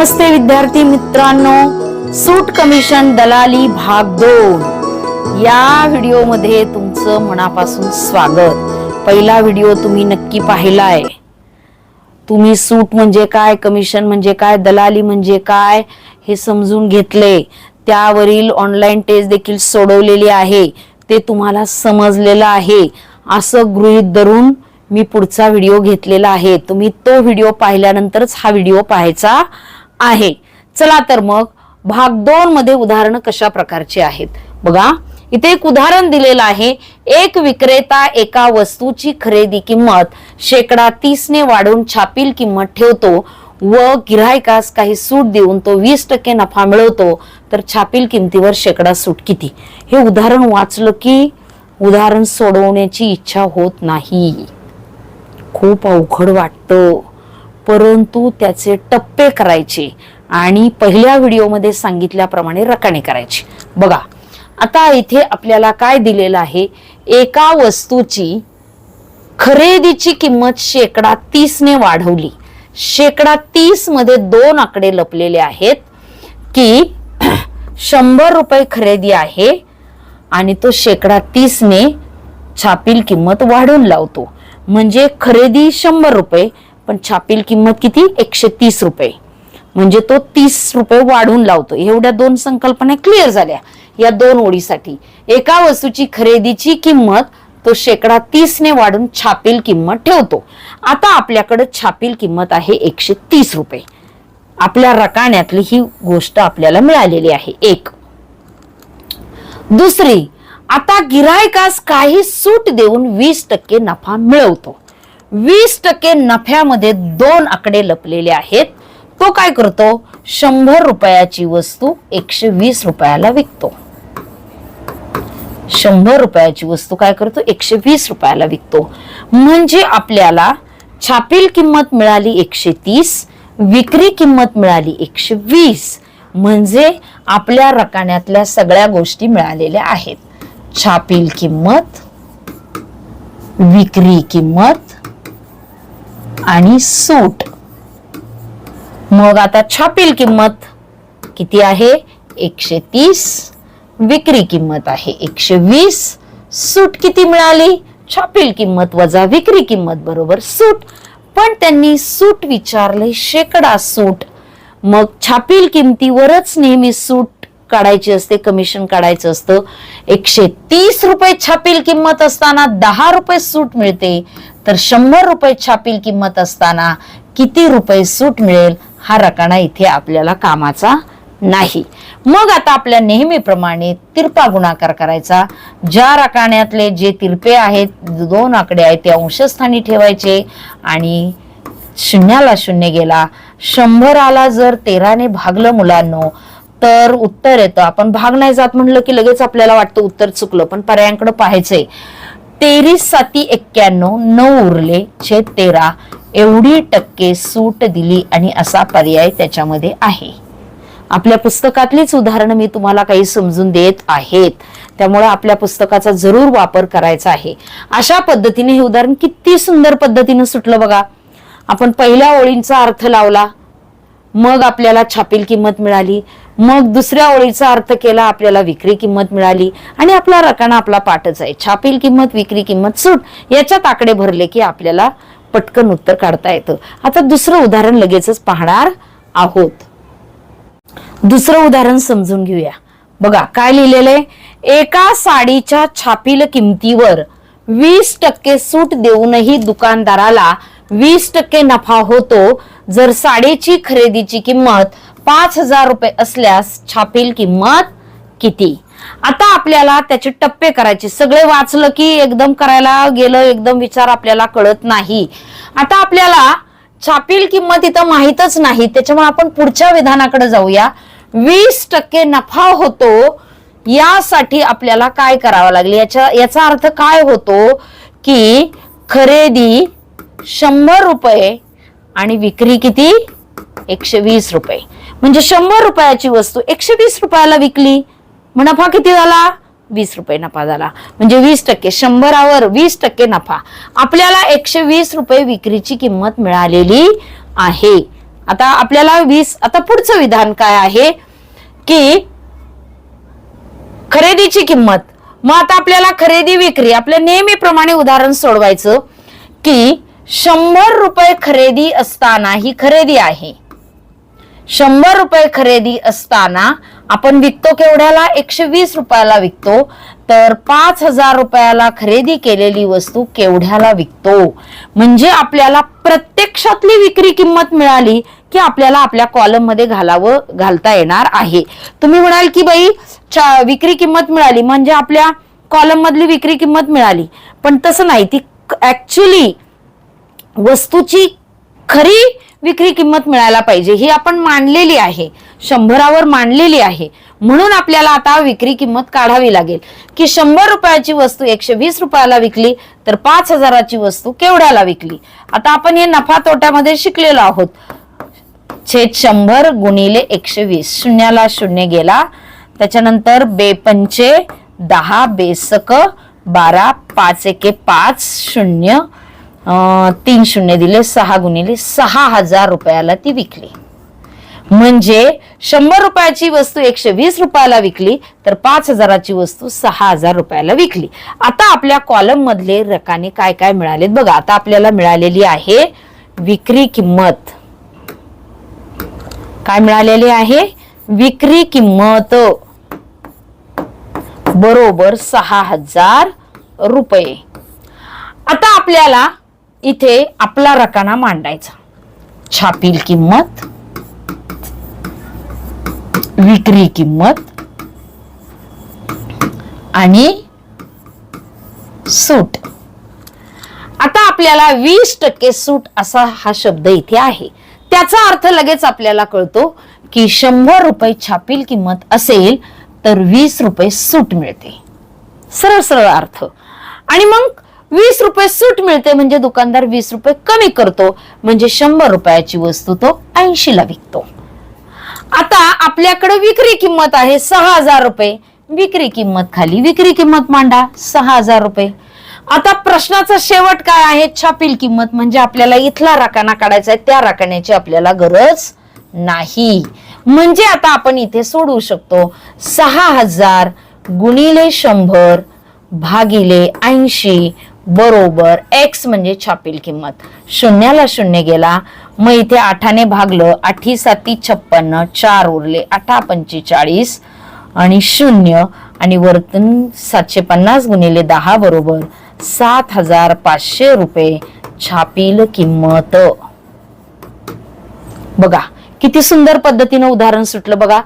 नमस्ते विद्यार्थी मित्रांनो सूट कमिशन दलाली भाग दोन. या व्हिडिओमध्ये तुमचं मनापासून स्वागत. पहिला व्हिडिओ तुम्ही नक्की पाहिलाय. तुम्ही सूट म्हणजे काय कमिशन म्हणजे काय दलाली म्हणजे काय हे समजून घेतले. त्यावरील ऑनलाईन टेस्ट देखील सोडवलेली आहे. ते तुम्हाला समजलेलं आहे. असं गृहीत धरून मी पुढचा व्हिडिओ घेतलेला आहे. तुम्ही तो व्हिडिओ पाहिल्यानंतरच हा व्हिडिओ पाहायचा आहे. चला तर मग भाग दोन मध्ये उदाहरणं कशा प्रकारची आहेत? बघा इथे एक उदाहरण दिलेलं आहे. एक विक्रेता एका वस्तूची खरेदी किंमत शेकडा तीसने वाढवून छापील किंमत ठेवतो व गिरायकास काही सूट देऊन तो वीस टक्के नफा मिळवतो. तर छापील किमतीवर शेकडा सूट किती? हे उदाहरण वाचलं की उदाहरण सोडवण्याची इच्छा होत नाही. खूप अवघड वाटतं. परंतु त्याचे टप्पे करायचे आणि पहिल्या व्हिडिओमध्ये सांगितल्याप्रमाणे रकाने करायची. बघा आता इथे आपल्याला काय दिलेलं आहे? एका वस्तूची खरेदीची किंमत शेकडा तीसने वाढवली. शेकडा तीसमध्ये दोन आकडे लपलेले आहेत की शंभर रुपये खरेदी आहे आणि तो शेकडा तीसने छापील किंमत वाढवून लावतो. म्हणजे खरेदी शंभर रुपये पण छापील किंमत किती? एकशे तीस रुपये. म्हणजे तो तीस रुपये वाढवून लावतो. एवढ्या दोन संकल्पना क्लिअर झाल्या. या दोन ओळीसाठी. एका वस्तूची खरेदीची किंमत तो शेकडा तीसने वाढून छापील किंमत ठेवतो. आता आपल्याकडे छापील किंमत आहे एकशे तीस रुपये. आपल्या रकाण्यातली ही गोष्ट आपल्याला मिळालेली आहे. एक. दुसरी आता गिरायकास काही सूट देऊन वीस टक्के नफा मिळवतो. वीस टक्के नफ्यामध्ये दोन आकडे लपलेले आहेत. तो काय करतो? शंभर रुपयाची वस्तू एकशे वीस रुपयाला विकतो. शंभर रुपयाची वस्तू काय करतो? एकशे वीस रुपयाला विकतो. म्हणजे आपल्याला छापील किंमत मिळाली एकशे तीस विक्री किंमत मिळाली एकशे वीस. म्हणजे आपल्या रकान्यातल्या सगळ्या गोष्टी मिळालेल्या आहेत. छापील किंमत विक्री किंमत आणि सूट. मग आता छापील किंमत किती आहे? एकशे तीस विक्री किंमत आहे एकशे वीस सूट किती मिळाली? छापील किंमत वजा विक्री किंमत बरोबर सूट. पण त्यांनी सूट विचारले शेकडा सूट. मग छापील किमतीवरच नेहमी सूट काढायची असते कमिशन काढायचं असतं. एकशे तीस रुपये छापील किंमत असताना दहा रुपये सूट मिळते. तर शंभर रुपये छापील किंमत असताना किती रुपये सूट मिळेल हा रकाना इथे आपल्याला कामाचा नाही. मग आता आपल्या नेहमीप्रमाणे तिरपा गुणाकार करायचा. ज्या रकाण्यातले जे तिरपे आहेत दोन आकडे आहेत ते अंशस्थानी ठेवायचे आणि शून्याला शून्य गेला. शंभराला जर तेराने भागलं मुलांनो तर उत्तर येतं. आपण भाग नाही जात म्हणलं की लगेच आपल्याला वाटतं उत्तर चुकलं पण पर्यायांकडे पाहायचंय. तेवीस साती एक्क्याण्णव नऊ उरले छेद तेरा एवढी टक्के सूट दिली आणि असा पर्याय त्याच्यामध्ये आहे. आपल्या पुस्तकातलीच उदाहरणं मी तुम्हाला काही समजून देत आहेत. त्यामुळे आपल्या पुस्तकाचा जरूर वापर करायचा आहे. अशा पद्धतीने हे उदाहरण किती सुंदर पद्धतीनं सुटलं बघा. आपण पहिल्या ओळींचा अर्थ लावला. मग आपल्याला छापील किंमत मिळाली. मग दुसऱ्या ओळीचा अर्थ केला आपल्याला विक्री किंमत मिळाली आणि आपला रकाना आपला पाठच आहे. छापील किंमत विक्री किंमत सूट याच्यात आकडे भरले की आपल्याला पटकन उत्तर काढता येतं. आता दुसरं उदाहरण लगेचच पाहणार आहोत. दुसरं उदाहरण समजून घेऊया. बघा काय लिहिलेलं आहे? एका साडीच्या छापील किमतीवर वीस टक्के सूट देऊनही दुकानदाराला वीस टक्के नफा होतो. जर साडीची खरेदीची किंमत पाच हजार रुपये असल्यास छापील किंमत किती? आता आपल्याला त्याचे टप्पे करायचे. सगळे वाचलं की एकदम करायला गेलं एकदम विचार आपल्याला कळत नाही. आता आपल्याला छापील किंमत इथं माहीतच नाही. त्याच्यामुळे आपण पुढच्या विधानाकडे जाऊया. वीस टक्के नफा होतो यासाठी आपल्याला काय करावं लागेल? याच्या याचा अर्थ काय होतो की खरेदी शंभर रुपये आणि विक्री किती? एकशे वीस रुपये. म्हणजे शंभर रुपयाची वस्तू एकशे वीस रुपयाला विकली. मग नफा किती झाला? वीस रुपये नफा झाला. म्हणजे वीस टक्के शंभरावर वीस टक्के नफा. आपल्याला एकशे वीस रुपये विक्रीची किंमत मिळालेली आहे. आता आपल्याला वीस आता पुढचं विधान काय आहे? की खरेदीची किंमत. मग आता आपल्याला खरेदी विक्री आपल्या नेहमीप्रमाणे उदाहरण सोडवायचं की शंभर रुपये खरेदी असताना ही खरेदी आहे. शंभर रुपये खरेदी असताना आपण विकतो केवढ्याला? एकशे वीस रुपयाला विकतो. तर पाच हजार रुपयाला खरेदी केलेली वस्तू केवढ्याला विकतो? म्हणजे आपल्याला प्रत्यक्षातली विक्री किंमत मिळाली की आपल्याला आपल्या कॉलममध्ये घालावं घालता येणार आहे. तुम्ही म्हणाल की बाई विक्री किंमत मिळाली म्हणजे आपल्या कॉलम मधली विक्री किंमत मिळाली. पण तसं नाही ती ऍक्च्युली वस्तूची खरी विक्री किंमत मिळायला पाहिजे. ही आपण मांडलेली आहे. शंभरावर मांडलेली आहे. म्हणून आपल्याला आता विक्री किंमत काढावी लागेल. की शंभर रुपयाची वस्तू एकशे वीस रुपयाला विकली तर पाच हजाराची वस्तू केवढ्याला विकली? आता आपण हे नफा तोट्यामध्ये शिकलेलो आहोत. छेद शंभर गुणिले एकशे वीस. शून्याला शून्य गेला. त्याच्यानंतर बेपंचे दहा बेसक बारा पाच एके पाच शून्य तीन शून्य दिले सहा गुणिले सहा हजार रुपयाला ती विकली. म्हणजे शंभर रुपयाची वस्तू एकशे वीस रुपयाला विकली तर पाच हजाराची वस्तू सहा हजार रुपयाला विकली. आता आपल्या कॉलम मधले रकाने काय काय मिळालेत बघा. आता आपल्याला मिळालेली आहे विक्री किंमत. काय मिळालेली आहे? विक्री किंमत. बरोबर सहा हजार रुपये. आता आपल्याला इथे आपला रकाना मांडायचा. छापील किंमत विक्री किंमत आणि सूट. आता आपल्याला वीस टक्के सूट असा हा शब्द इथे आहे. त्याचा अर्थ लगेच आपल्याला कळतो की शंभर रुपये छापील किंमत असेल तर वीस रुपये सूट मिळते. सरळ सरळ अर्थ. आणि मग वीस रुपये सूट मिळते म्हणजे दुकानदार वीस रुपये कमी करतो. म्हणजे शंभर रुपयाची वस्तू तो ऐंशीला विकतो. आता आपल्याकडे विक्री किंमत आहे सहा हजार रुपये. विक्री किंमत खाली विक्री किंमत मांडा सहा हजार रुपये. आता प्रश्नाचा शेवट काय आहे? छापील किंमत म्हणजे आपल्याला इथला राखाना काढायचा आहे त्या राखाण्याची आपल्याला गरज नाही. म्हणजे आता आपण इथे सोडवू शकतो सहा हजार गुणिले शंभर भागिले ऐंशी बरोबर एक्स म्हणजे छापील किंमत. शून्याला शून्य गेला. मग इथे आठाने भागलं. आठी साती छप्पन्न चार उरले. आठा पंचेचाळीस आणि शून्य. आणि वरतून सातशे पन्नास गुणिले दहा बरोबर सात हजार पाचशे रुपये छापील किंमत. बघा किती सुंदर पद्धतीनं उदाहरण सुटलं बघा.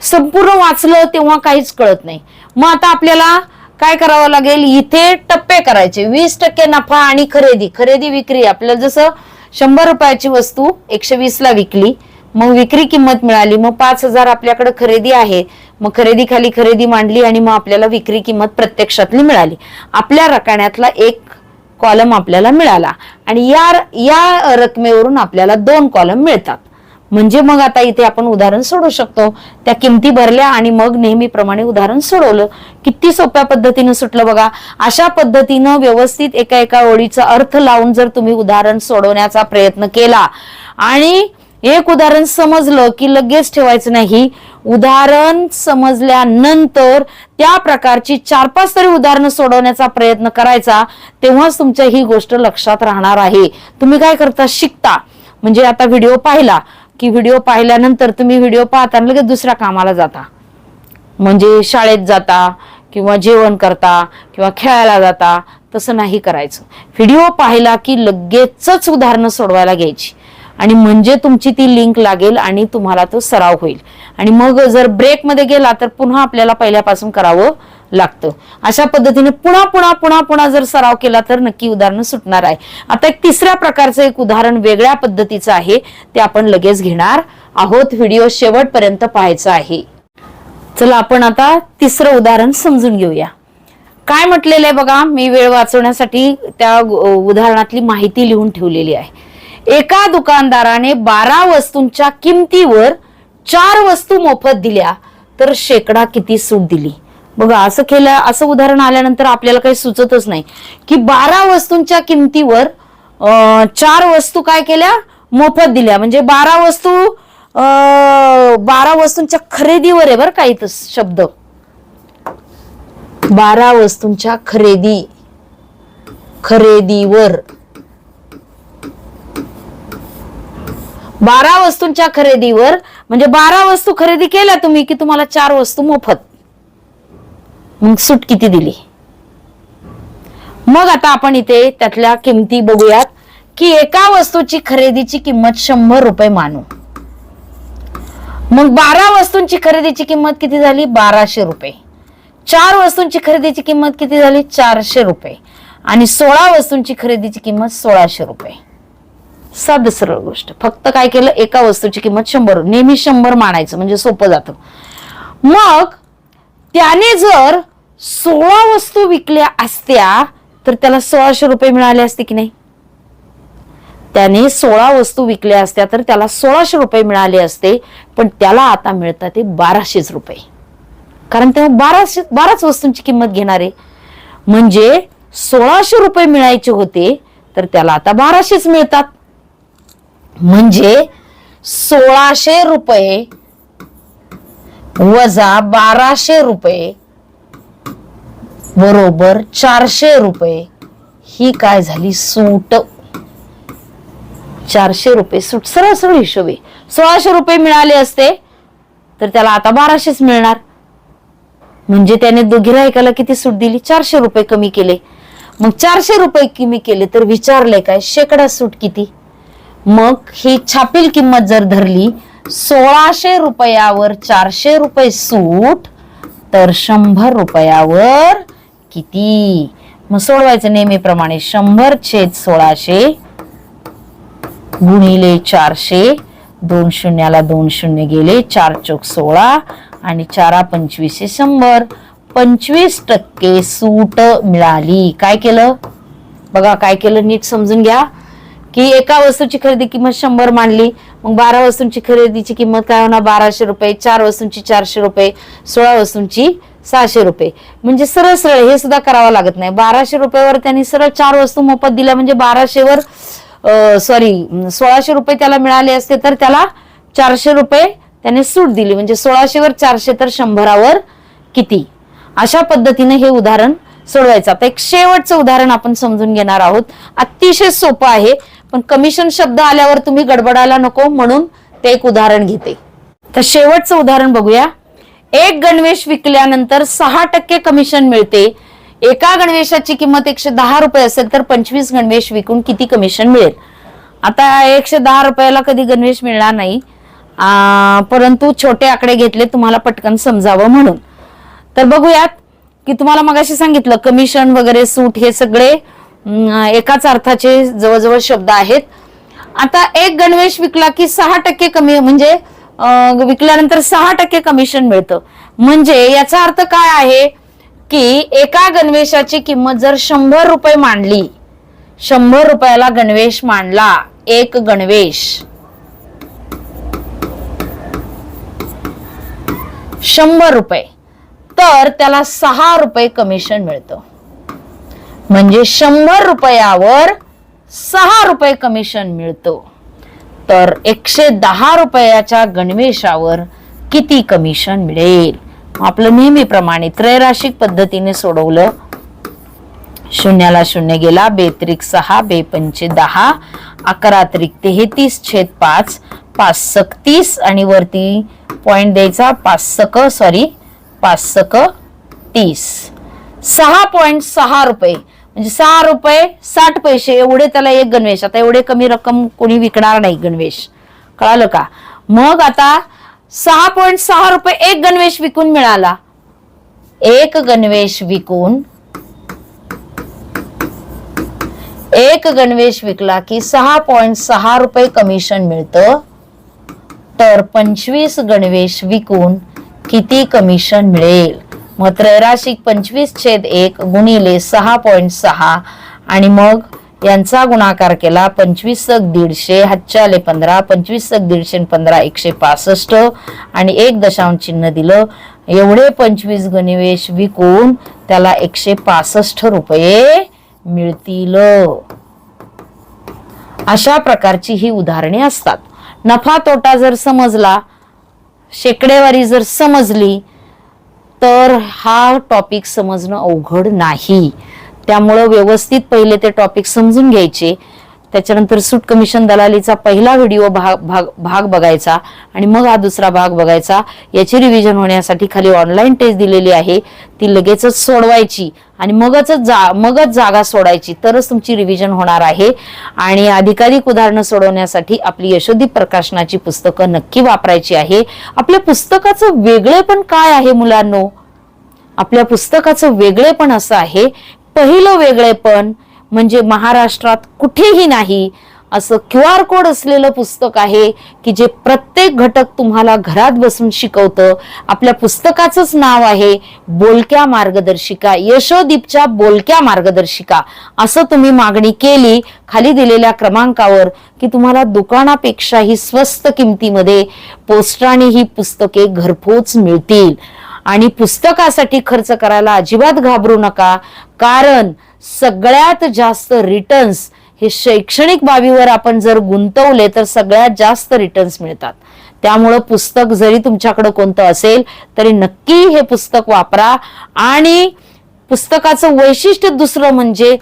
संपूर्ण वाचलं तेव्हा काहीच कळत नाही. मग आता आपल्याला काय करावं लागेल? इथे टप्पे करायचे. वीस टक्के नफा आणि खरेदी. खरेदी विक्री. आपल्याला जसं शंभर रुपयाची वस्तू एकशे वीस ला विकली मग विक्री किंमत मिळाली मग पाच हजार आपल्याकडे खरेदी आहे मग खरेदी खाली खरेदी मांडली आणि मग आपल्याला विक्री किंमत प्रत्यक्षातली मिळाली. आपल्या रकान्यातला एक कॉलम आपल्याला मिळाला. आणि या या रकमेवरून आपल्याला दोन कॉलम मिळतात. म्हणजे मग आता इथे आपण उदाहरण सोडू शकतो. त्या किमती भरल्या आणि मग नेहमीप्रमाणे उदाहरण सोडवलं. किती सोप्या पद्धतीनं सुटलं बघा. अशा पद्धतीनं व्यवस्थित एका एका ओळीचा अर्थ लावून जर तुम्ही उदाहरण सोडवण्याचा प्रयत्न केला. आणि एक उदाहरण समजलं की लगेच ठेवायचं नाही. उदाहरण समजल्यानंतर त्या प्रकारची चार पाच तरी उदाहरणं सोडवण्याचा प्रयत्न करायचा तेव्हाच तुमच्या ही गोष्ट लक्षात राहणार आहे. तुम्ही काय करता? शिकता. म्हणजे आता व्हिडिओ पाहिला. की व्हिडिओ पाहिल्यानंतर तुम्ही व्हिडिओ पाहताना लगेच दुसऱ्या कामाला जाता. म्हणजे शाळेत जाता किंवा जेवण करता किंवा खेळायला जाता तसं नाही करायचं. व्हिडिओ पाहिला की लगेचच उदाहरणं सोडवायला घ्यायची. आणि म्हणजे तुमची ती लिंक लागेल आणि तुम्हाला तो सराव होईल. आणि मग जर ब्रेकमध्ये गेला तर पुन्हा आपल्याला पहिल्यापासून करावं लागतं. अशा पद्धतीने पुन्हा पुन्हा पुन्हा पुन्हा जर सराव केला तर नक्की उदाहरण सुटणार आहे. आता एक तिसऱ्या प्रकारचं एक उदाहरण वेगळ्या पद्धतीचं आहे. ते आपण लगेच घेणार आहोत. व्हिडिओ शेवटपर्यंत पाहायचा आहे. चला आपण आता तिसरं उदाहरण समजून घेऊया. काय म्हटलेलं आहे बघा? मी वेळ वाचवण्यासाठी त्या उदाहरणातली माहिती लिहून ठेवलेली आहे. एका दुकानदाराने बारा वस्तूंच्या किमतीवर चार वस्तू मोफत दिल्या तर शेकडा किती सूट दिली? बघा असं केलं असं उदाहरण आल्यानंतर आपल्याला काही सुचतच नाही. की बारा वस्तूंच्या किमतीवर चार वस्तू काय केल्या? मोफत दिल्या. म्हणजे बारा वस्तू बारा वस्तूंच्या खरेदीवर आहे बरं का इथं शब्द. बारा वस्तूंच्या खरेदी खरेदीवर. बारा वस्तूंच्या खरेदीवर म्हणजे बारा वस्तू खरेदी केल्या तुम्ही की तुम्हाला चार वस्तू मोफत? मग सूट किती दिली? मग आता आपण इथे त्यातल्या किमती बघूयात की एका वस्तूची खरेदीची किंमत शंभर रुपये मानू. मग बारा वस्तूंची खरेदीची किंमत किती झाली? बाराशे रुपये. चार वस्तूंची खरेदीची किंमत किती झाली? चारशे रुपये. आणि सोळा वस्तूंची खरेदीची किंमत सोळाशे रुपये. साध सरळ गोष्ट. फक्त काय केलं? एका वस्तूची किंमत शंभर. नेहमी शंभर मानायचं. म्हणजे सोपं जातं. मग त्याने जर सोळा वस्तू विकल्या असत्या तर त्याला सोळाशे रुपये मिळाले असते की नाही? त्याने सोळा वस्तू विकल्या असत्या तर त्याला सोळाशे रुपये मिळाले असते पण त्याला आता मिळतात ते बाराशेच रुपये. कारण तेव्हा बाराशे बाराच वस्तूंची किंमत घेणार आहे. म्हणजे सोळाशे रुपये मिळायचे होते तर त्याला आता बाराशेच मिळतात. म्हणजे सोळाशे रुपये वजा बाराशे रुपये बरोबर चारशे रुपये. ही काय झाली? सूट. चारशे रुपये सूट. सरळ सरळ सोळाशे रुपये मिळाले असते तर त्याला आता बाराशेच मिळणार. म्हणजे त्याने दो- किती सूट दिली? चारशे रुपये कमी केले. मग चारशे रुपये कमी केले तर विचारले काय? शेकडा सूट किती? मग ही छापील किंमत जर धरली सोळाशे रुपयावर चारशे रुपये सूट तर शंभर रुपयावर किती? मग सोडवायचं नेहमीप्रमाणे शंभर छेद सोळाशे गुणिले चारशे. दोन शून्याला दोन शून्य गेले चार चौक सोळा आणि चारा पंचवीसशे शंभर. पंचवीस टक्के सूट मिळाली. काय केलं? बघा काय केलं नीट समजून घ्या. की एका वस्तूची खरेदी किंमत शंभर मांडली मग बारा वस्तूंची खरेदीची किंमत काय होणार? बाराशे रुपये चार वस्तूंची चारशे रुपये सोळा वस्तूंची सहाशे रुपये. म्हणजे सरळ सरळ हे सुद्धा करावं लागत नाही. बाराशे रुपयावर त्यांनी सरळ चार वस्तू मोफत दिल्या. म्हणजे बाराशेवर सॉरी सोळाशे रुपये त्याला मिळाले असते तर त्याला चारशे रुपये त्याने सूट दिली. म्हणजे सोळाशेवर चारशे तर शंभरावर किती? अशा पद्धतीने हे उदाहरण सोडवायचं. आता एक शेवटचं उदाहरण आपण समजून घेणार आहोत. अतिशय सोपं आहे पण कमिशन शब्द आल्यावर तुम्ही गडबडायला नको म्हणून ते एक उदाहरण घेते. तर शेवटचं उदाहरण बघूया. एक गणवेश विकल्यानंतर सहा टक्के कमिशन मिळते. एका गणवेशाची किंमत एकशे दहा रुपये असेल तर पंचवीस गणवेश विकून किती कमिशन मिळेल? आता एकशे दहा रुपयाला कधी गणवेश मिळणार नाही. परंतु छोटे आकडे घेतले तुम्हाला पटकन समजावं म्हणून. तर बघूयात की तुम्हाला मगाशी सांगितलं कमिशन वगैरे सूट हे सगळे एकाच अर्थाचे जवळजवळ शब्द आहेत. आता एक गणवेश विकला की सहा टक्के कमी म्हणजे विकल्यानंतर सहा टक्के कमिशन मिळतं. म्हणजे याचा अर्थ काय आहे की एका गणवेशाची किंमत जर शंभर रुपये मांडली शंभर रुपयाला गणवेश मांडला एक गणवेश. शंभर रुपये. तर त्याला सहा रुपये कमिशन मिळतं. म्हणजे शंभर रुपयावर सहा रुपये कमिशन मिळतं. तर एकशे दहा रुपयाच्या गणवेशावर किती कमिशन मिळेल? आपलं नेहमीप्रमाणे त्रैराशिक पद्धतीने सोडवलं. शून्याला शून्य गेला बेत्रिक सहा बेपंचे दहा अकरा त्रिक तेहतीस छेद पाच पाच सकतीस आणि वरती पॉइंट द्यायचा पाच सक सॉरी पाच सक तीस. सहा पॉइंट सहा रुपये. म्हणजे सहा रुपये साठ पैसे एवढे त्याला एक गणवेश. आता एवढे कमी रक्कम कोणी विकणार नाही गणवेश. कळालं का? मग आता सहा पॉईंट सहा रुपये एक गणवेश विकून मिळाला. एक गणवेश विकून एक गणवेश विकला की सहा पॉइंट सहा रुपये कमिशन मिळतं. तर पंचवीस गणवेश विकून किती कमिशन मिळेल? मग त्रैराशिक पंचवीस छेद एक गुणिले सहा पॉईंट सहा. आणि मग यांचा गुणाकार केला पंचवीस दीडशे हच्चाले पंधरा पंचवीस दीडशे पंधरा एकशे पासष्ट. आणि एक दशांश चिन्ह दिलं. एवढे पंचवीस गणवेश विकून त्याला एकशे पासष्ट रुपये मिळतील. अशा प्रकारची ही उदाहरणे असतात. नफा तोटा जर समजला शेकडेवारी जर समजली तर हा टॉपिक समजणं अवघड नाही. त्यामुळं व्यवस्थित पहिले ते टॉपिक समजून घ्यायचे. त्याच्यानंतर सूट कमिशन दलालीचा पहिला व्हिडिओ भाग भाग भाग बघायचा आणि मग हा दुसरा भाग बघायचा. याची रिव्हिजन होण्यासाठी खाली ऑनलाईन टेस्ट दिलेली आहे. ती लगेचच सोडवायची आणि मगच जा मगच जागा सोडायची. तरच तुमची रिव्हिजन होणार आहे. आणि अधिकाधिक उदाहरणं सोडवण्यासाठी आपली यशोदी प्रकाशनाची पुस्तकं नक्की वापरायची आहे. आपल्या पुस्तकाचं वेगळेपण काय आहे मुलांनो? आपल्या पुस्तकाचं वेगळेपण असं आहे. पहिलं वेगळेपण म्हणजे महाराष्ट्रात कुठेही नाही असं क्यू आर कोड असलेलं पुस्तक आहे की जे प्रत्येक घटक तुम्हाला घरात बसून शिकवतं. आपल्या पुस्तकाचंच नाव आहे बोलक्या मार्गदर्शिका यशोदीपच्या बोलक्या मार्गदर्शिका. असं तुम्ही मागणी केली खाली दिलेल्या क्रमांकावर की तुम्हाला दुकानापेक्षाही स्वस्त किमतीमध्ये पोस्टाने ही पुस्तके घरपोच मिळतील. आणि पुस्तकासाठी खर्च करायला अजिबात घाबरू नका. कारण सगळ्यात जास्त रिटर्न्स हे शैक्षणिक बाबीवर आपण जर गुंतवले तर सगळ्यात जास्त रिटर्न्स मिळतात. त्यामुळं पुस्तक जरी तुमच्याकडं कोणतं असेल तरी नक्की हे पुस्तक वापरा. आणि पुस्तकाचं वैशिष्ट्य दुसरं म्हणजे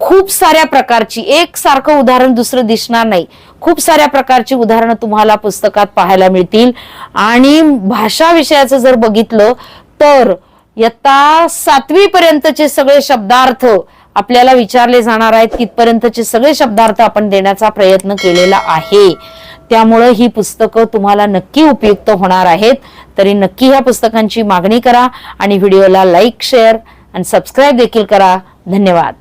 खूप साऱ्या प्रकारची एक सारखं उदाहरण दुसरं दिसणार नाही. खूप साऱ्या प्रकारची उदाहरणं तुम्हाला पुस्तकात पाहायला मिळतील. आणि भाषा विषयाचं जर बघितलं तर यत्ता सातवी पर्यंतचे सगळे शब्दार्थ आपल्याला विचारले जाणार आहेत. तिथपर्यंतचे सगळे शब्दार्थ आपण देण्याचा प्रयत्न केलेला आहे. त्यामुळं ही पुस्तकं तुम्हाला नक्की उपयुक्त होणार आहेत. तरी नक्की ह्या पुस्तकांची मागणी करा आणि व्हिडिओला लाईक शेअर आणि सबस्क्राईब देखील करा. धन्यवाद.